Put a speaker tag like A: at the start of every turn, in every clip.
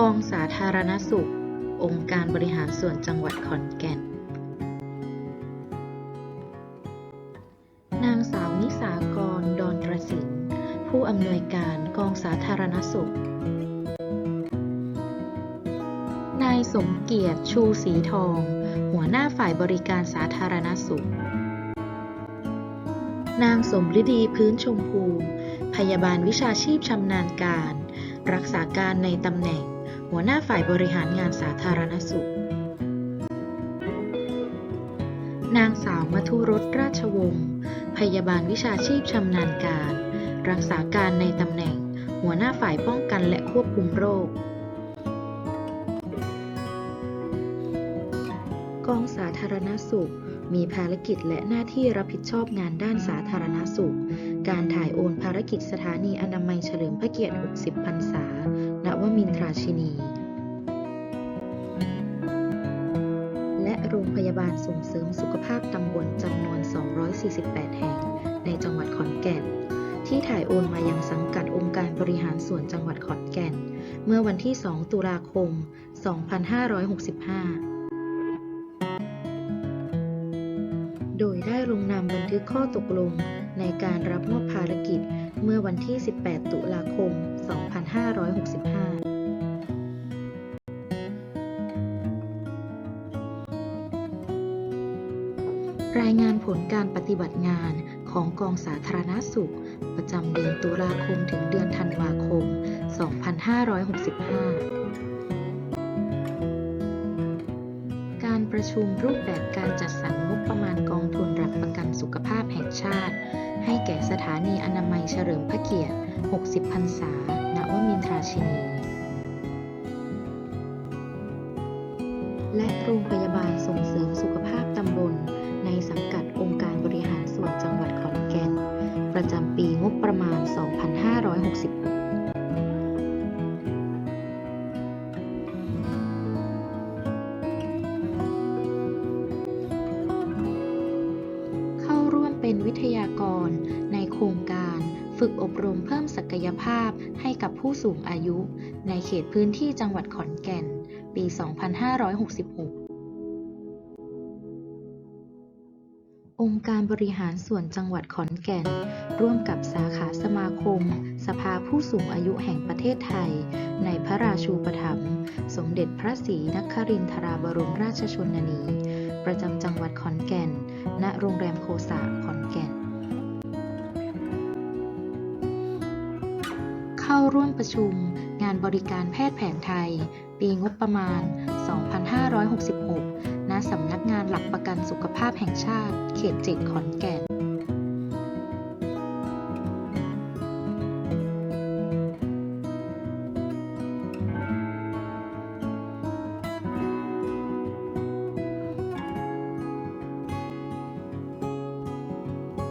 A: กองสาธารณสุข องค์การบริหารส่วนจังหวัดขอนแก่น นางสาวนิสากร ดอนประสินผู้อำนวยการกองสาธารณสุข นายสมเกียรติชูสีทอง หัวหน้าฝ่ายบริการสาธารณสุข นางสมฤดีพื้นชมพู พยาบาลวิชาชีพชำนาญการ รักษาการในตำแหน่ง หัวหน้าฝ่ายบริหารงานสาธารณสุข นางสาวมัทุรสราชวงศ์ พยาบาลวิชาชีพชำนาญการ รักษาการในตำแหน่ง หัวหน้าฝ่ายป้องกันและควบคุมโรค กองสาธารณสุขมีภารกิจและหน้าที่รับผิดชอบงานด้านสาธารณสุข การถ่ายโอนภารกิจสถานีอนามัยเฉลิมพระเกียรติ 60 พรรษา ณ วมินทราชินี และโรงพยาบาลส่งเสริมสุขภาพตำบลจำนวน 248 แห่ง ในจังหวัดขอนแก่น ที่ถ่ายโอนมายังสังกัดองค์การบริหารส่วนจังหวัดขอนแก่น เมื่อวันที่ 2 ตุลาคม 2565โดยได้ลงนามบันทึกข้อตกลง ในการรับมอบภารกิจเมื่อวันที่ 18 ตุลาคม 2565รายงานผลการปฏิบัติงานของกองสาธารณสุข ประจำเดือนตุลาคมถึงเดือนธันวาคม 2565 การประชุมรูปแบบการจัดสรรงบประมาณกองทุนหลักประกันสุขภาพแห่งชาติ ให้แก่สถานีอนามัยเฉลิมพระเกียรติ 60 พรรษา ณ วมินทราชินี และโรงพยาบาลส่งเสริมสุขภาพตำบล ในสังกัดองค์การบริหารส่วนจังหวัดขอนแก่น ประจำปีงบประมาณ 2566 ยภาพให้กับผู้สูงอายุ ในเขตพื้นที่จังหวัดขอนแก่น ปี 2566องค์การบริหารส่วนจังหวัดขอนแก่น ร่วมกับสาขาสมาคม สภาผู้สูงอายุแห่งประเทศไทย ในพระราชูปถัมภ์สมเด็จพระศรีนครินทราบรมราชชนนี ประจำจังหวัดขอนแก่น ณ โรงแรมโคสาขอนแก่น เข้าร่วมประชุม งานบริการแพทย์แผนไทย ปีงบประมาณ 2566 ณ สำนักงานหลักประกันสุขภาพแห่งชาติ เขต7ขอนแก่น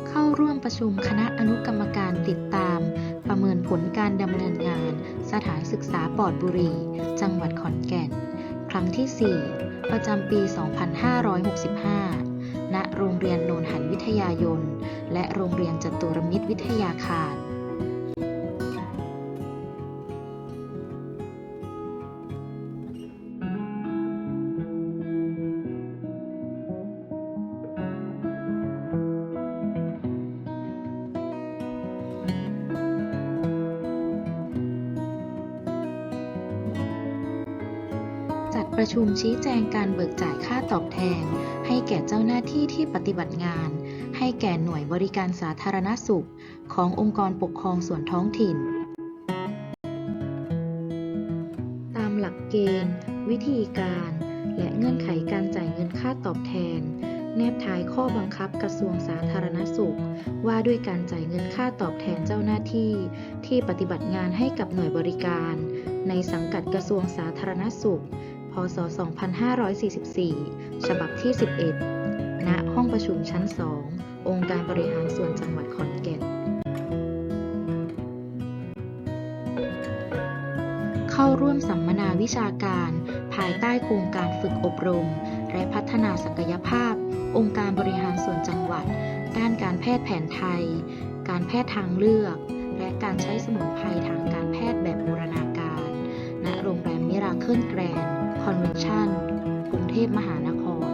A: เข้าร่วมประชุมคณะอนุกรรมการติดตาม ประเมินผลการดำเนินงาน สถานศึกษาปลอดบุหรี่จังหวัดขอนแก่น ครั้งที่ 4 ประจำปี 2565 ณ โรงเรียนโนนหันวิทยายน และโรงเรียนจตุรมิตรวิทยาคาร ประชุมชี้แจงการเบิกจ่ายค่าตอบแทน ให้แก่เจ้าหน้าที่ที่ปฏิบัติงาน ให้แก่หน่วยบริการสาธารณสุข ขององค์กรปกครองส่วนท้องถิ่น ตามหลักเกณฑ์ วิธีการ และเงื่อนไขการจ่ายเงินค่าตอบแทน แนบท้ายข้อบังคับกระทรวงสาธารณสุข ว่าด้วยการจ่ายเงินค่าตอบแทนเจ้าหน้าที่ ที่ปฏิบัติงานให้กับหน่วยบริการ ในสังกัดกระทรวงสาธารณสุข พศ 2544 ฉบับที่ 11 ณ ห้องประชุมชั้น 2 องค์การบริหารส่วนจังหวัดขอนแก่น เข้าร่วมสัมมนาวิชาการ ภายใต้โครงการฝึกอบรม และพัฒนาศักยภาพ องค์การบริหารส่วนจังหวัด ด้านการแพทย์แผนไทย การแพทย์ทางเลือก และการใช้สมุนไพรทางการ แพทย์แบบบูราการณโรงแรมมิราคิลแกรนด์คอนเวนชั่นกรุงเทพมหานคร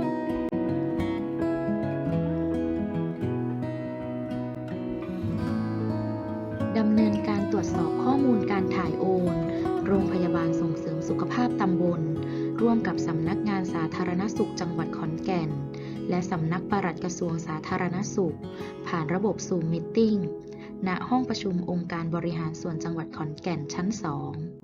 A: ดำเนินการตรวจสอบข้อมูลการถ่ายโอน โรงพยาบาลส่งเสริมสุขภาพตำบล ร่วมกับสำนักงานสาธารณสุขจังหวัดขอนแก่น และสำนักปลัดกระทรวงสาธารณสุข ผ่านระบบซูมมิทติ้งณห้องประชุมองค์การบริหารส่วนจังหวัดขอนแก่นชั้น 2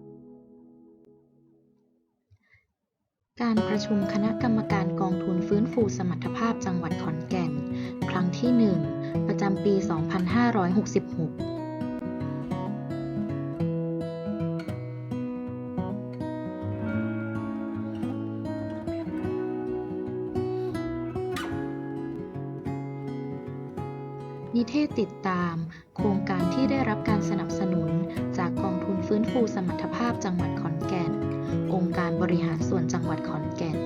A: การประชุมคณะกรรมการกองทุนฟื้นฟูสมรรถภาพจังหวัดขอนแก่น ครั้งที่ 1 ประจำปี 2566นิเทศติดตาม โครงการที่ได้รับการสนับสนุน จากกองทุนฟื้นฟูสมรรถภาพจังหวัดขอนแก่น องค์การบริหารส่วนจังหวัดขอนแก่น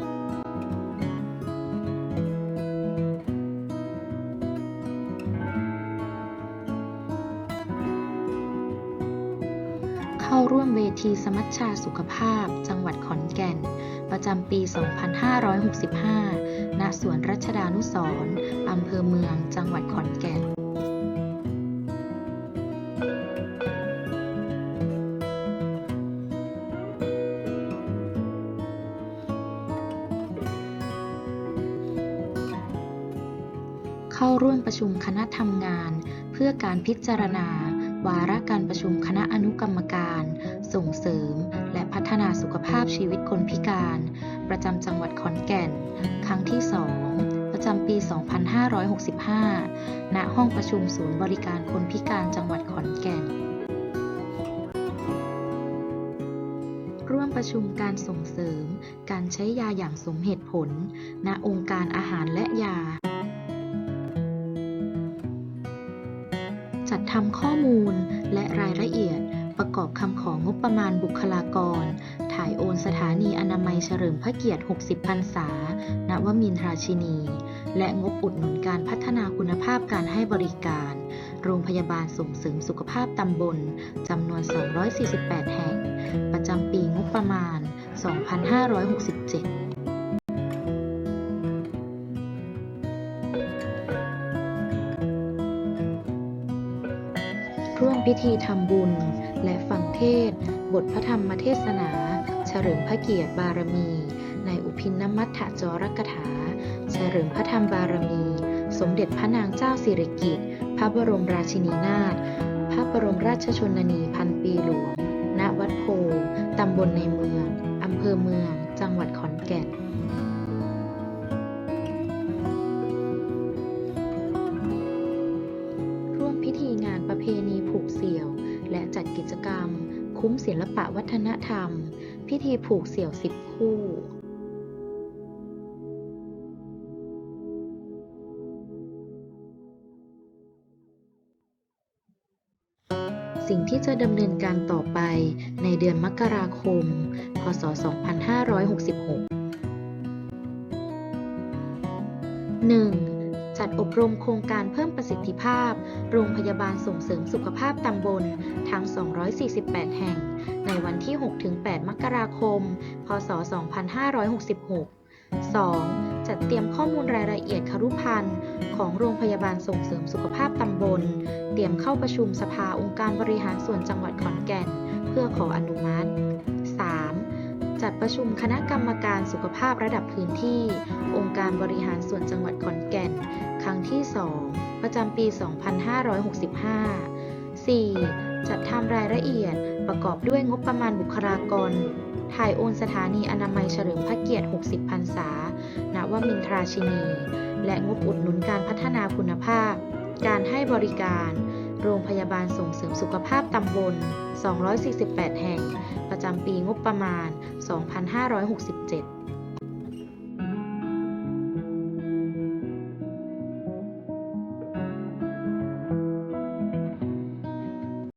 A: เข้าร่วมเวทีสมัชชาสุขภาพ จังหวัดขอนแก่น ประจำปี 2565 ณ สวนรัชดานุสรอำเภอเมือง จังหวัดขอนแก่น เข้าร่วมประชุมคณะทำงาน เพื่อการพิจารณา วาระการประชุมคณะอนุกรรมการ ส่งเสริม และพัฒนาสุขภาพชีวิตคนพิการ ประจำจังหวัดขอนแก่น ครั้งที่ 2 ประจำปี 2565 ณ ห้องประชุมศูนย์บริการคนพิการจังหวัดขอนแก่นร่วมประชุมการส่งเสริม การใช้ยาอย่างสมเหตุผล ณ องค์การอาหารและยา จัดทำข้อมูลและรายละเอียด ประกอบคำของงบประมาณบุคลากร ถ่ายโอนสถานีอนามัยเฉลิมพระเกียรติ 60 พรรษา ณ วมินทราชินี และงบอุดหนุนการพัฒนาคุณภาพการให้บริการ โรงพยาบาลส่งเสริมสุขภาพตำบลจำนวน 248 แห่ง ประจำปีงบประมาณ 2567 พิธีทำบุญ และฟังเทศ บทพระธรรมเทศนา เฉลิมพระเกียรติบารมี ในอุพินนมัตถจรกถา เฉลิมพระธรรมบารมี สมเด็จพระนางเจ้าสิริกิติ์พระบรมราชินีนาถพระบรมราชชนนีพันปีหลวง ณ วัดโพ ตำบลในเมือง อำเภอเมือง จังหวัดขอนแก่น กิจกรรม คุ้มศิลปะวัฒนธรรม พิธีผูกเสี่ยวสิบคู่สิ่งที่จะดำเนินการต่อไปในเดือนมกราคม พศ 2566 1. จัดอบรมโครงการเพิ่มประสิทธิภาพ โรงพยาบาลส่งเสริมสุขภาพตำบล ทั้ง 248 แห่ง ในวันที่ 6-8 มกราคม พศ 2566 2. จัดเตรียมข้อมูลรายละเอียดครุพันธ์ของโรงพยาบาลส่งเสริมสุขภาพตำบล เตรียมเข้าประชุมสภาองค์การบริหารส่วนจังหวัดขอนแก่น เพื่อขออนุมัติ 3. จัดประชุมคณะกรรมการสุขภาพระดับพื้นที่ การบริหารส่วนจังหวัดขอนแก่น ครั้งที่ 2 ประจำปี 2565 4. จัดทำรายละเอียดประกอบด้วยงบประมาณบุคลากร ถ่ายโอนสถานีอนามัยเฉลิมพระเกียรติ 60 พรรษา ณ วมินทราชินี และงบอุดหนุนการพัฒนาคุณภาพ การให้บริการ โรงพยาบาลส่งเสริมสุขภาพตำบล 248 แห่ง ประจำปีงบประมาณ 2567